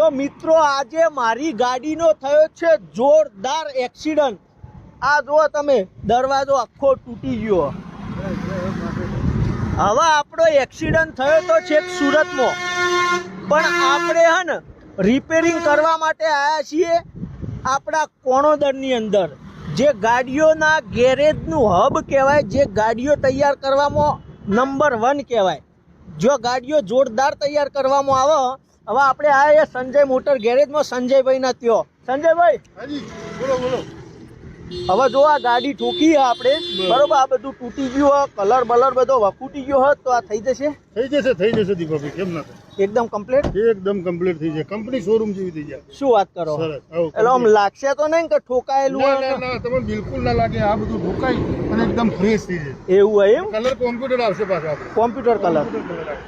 તો મિત્રો, આજે મારી ગાડીનો થયો છે જોરદાર એક્સિડન્ટ આ જુઓ તમે, દરવાજો આખો તૂટી ગયો. હવે આપણો એક્સિડન્ટ થયો તો છે સુરતમાં. પણ આપણે હે ને રિપેરિંગ કરવા માટે આવ્યા છીએ આપણા કોણોદરની અંદર. જે ગાડીઓના ગેરેજનું હબ કહેવાય, જે ગાડીઓ તૈયાર કરવામાં નંબર વન કહેવાય. જો ગાડીઓ જોરદાર તૈયાર કરવામાં આવે હવે આપણે આ સંજય મોટર ગેરેજમાં. સંજયભાઈના ત્યો સંજયભાઈ? બોલો બોલો. હવે જો આ ગાડી ઠોકી આપણે બરોબર. આ બધું તૂટી ગયું હોય કલર બલર બધો વકૂટી ગયો હોત તો આ થઈ જશે? થઈ જશે થઈ જશે દીપાભાઈ કેમ ના એકદમ કમ્પ્લીટ એકદમ કમ્પ્લીટ થઈ જાય કંપની શોરૂમ જેવી થઈ જાય. શું વાત કરો? એટલે આમ લાગશે તો નહીં કે ઠોકાયેલું ના ના ના તમને બિલકુલ ના લાગે. આ બધું ઢોકાઈ એકદમ ફ્રેશ થઈ જાય એવું હોય એમ? કલર કોમ્પ્યુટર આવશે પાછો આપણે. Computer colour.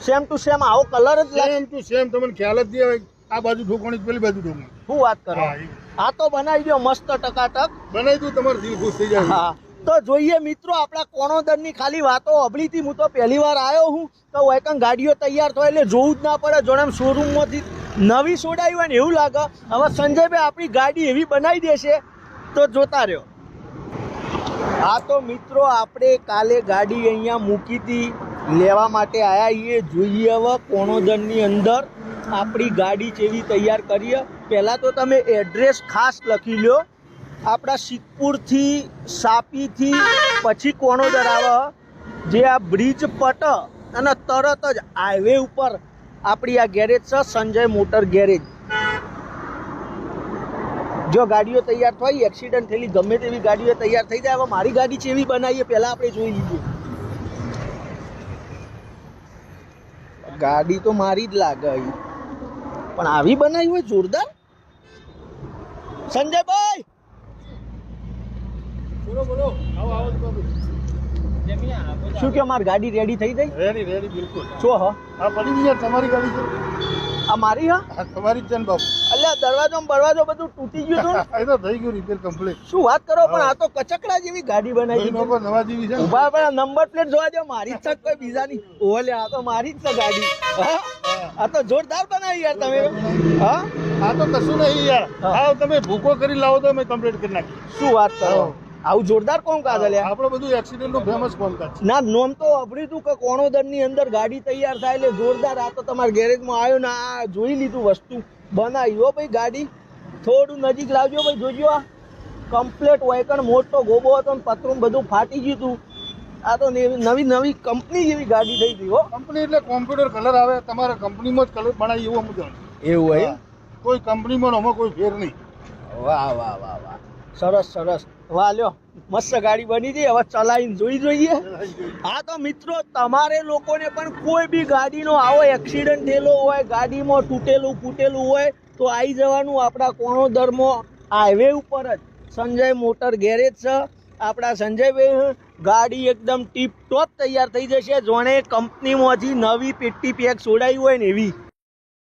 Same to same આવો કલર જ લાગે? સેમ ટુ સેમ તમને ખ્યાલ જ નહીં આ બાજુ ઠોકવાની પેલી બાજુ ઠોકવાની શું વાત કરો? આ તો બનાવી દો મસ્ત ટકાટક. બનાવી દઉં તમારું દિલ ખુશ થઈ જાય. હા. તો જોઈએ મિત્રો આપણા કોણોદરની ખાલી વાતો અબળીથી હું તો પહેલી વાર આવ્યો હું. તો વેકન ગાડીઓ તૈયાર થાય એટલે જોવું જ ના પડે. જોડે શોરૂમમાંથી નવી સોડાવી હોય ને એવું લાગે. હવે સંજયભાઈ આપણી ગાડી એવી બનાવી દેશે. તો જોતા રહ્યો. હા તો મિત્રો આપણે કાલે ગાડી અહીંયા મૂકી હતી લેવા માટે આવ્યા છીએ. જોઈએ હવે કોણોદરની અંદર આપણી ગાડી જેવી તૈયાર કરીએ. પહેલાં તો તમે એડ્રેસ ખાસ લખી લો આપણા સિદ્ધપુરથી સાપીથી, પછી કોણોદર આવે. જે આ બ્રિજ પટ અને તરત જ હાઈવે ઉપર આપણી આ ગેરેજ છે, સંજય મોટર ગેરેજ જો ગાડીઓ તૈયાર થઈ એક્સિડન્ટ થયેલી ગમે તેવી ગાડીઓ તૈયાર થઈ જાય હવે મારી ગાડી એવી બનાવીએ પહેલાં આપણે જોઈ લઈએ ગાડી તો મારી જ લાગે પણ આવી બનાવી હોય જોરદાર? સંજયભાઈ! શું કે મારી ગાડી રેડી થઈ ગઈ? રેડી રેડી બિલકુલ. છો હા. પડી ગઈ તમારી ગાડી છે? આ મારી હા તમારી જ છે ને બાપુ. એટલે દરવાજો બરવાજો બધું તૂટી ગયું હતું એ તો થઈ ગયું રિપેર કમ્પ્લીટ શું વાત કરો પણ આ તો કચકડા જેવી ગાડી બનાવી લોકો નવા જેવી છે ઊભા પણ નંબર પ્લેટ જોવા જો મારી જ છે કોઈ બીજાની. ઓલે આ તો મારી જ છે ગાડી. આ તો જોરદાર બનાવી યાર તમે. હા? આ તો કશું નહીં યાર. હા. તમે ભૂકો કરી લાવો તો અમે કમ્પ્લીટ કરી નાખી શું વાત કરો. આવું જોરદાર કોણ કાઢે લે આપણો બધું એક્સિડન્ટનું ફેમસ કોમકાજ છે ના નોમ તો અભરી તું કે કોણોદરની અંદર ગાડી તૈયાર થાય એટલે જોરદાર આ તો તમારા ગેરેજમાં આવ્યો ને આ જોઈ લીધું વસ્તુ. બનાવી હો ભાઈ ગાડી. થોડું નજીક લાવજો ભાઈ જોજો આ. કમ્પ્લેટ વાયકણ મોટો ગોબો હતો ને પતરું બધું ફાટી ગયું હતું આ તો નવી નવી કંપની જેવી ગાડી થઈ ગઈ હો. કંપની એટલે કોમ્પ્યુટર કલર આવે તમારા કંપનીમાં જ કલર બનાવી એવું અમુક. એવું હોય કોઈ કંપનીમાં ને કોઈ ફેર નહીં. વાહ વાહ વાહ વાહ. સરસ સરસ. વાહ, લ્યો. મસ્ત ગાડી બની ગઈ. હવે ચલાવીને જોઈ જોઈએ. હા, તો મિત્રો, તમારે લોકોને પણ કોઈ બી ગાડીનો આવો એક્સિડન્ટ થયેલો હોય, ગાડીમાં તૂટેલું, ફૂટેલું હોય, તો આવી જવાનું આપણા કોણોદરમાં હાઈવે ઉપર જ. સંજય મોટર ગેરેજ છે. આપણા સંજયભાઈ ગાડી એકદમ ટીપ ટોપ તૈયાર થઈ જશે. જોણે કંપનીમાંથી નવી પેટી પેક છોડાવી હોય ને એવી.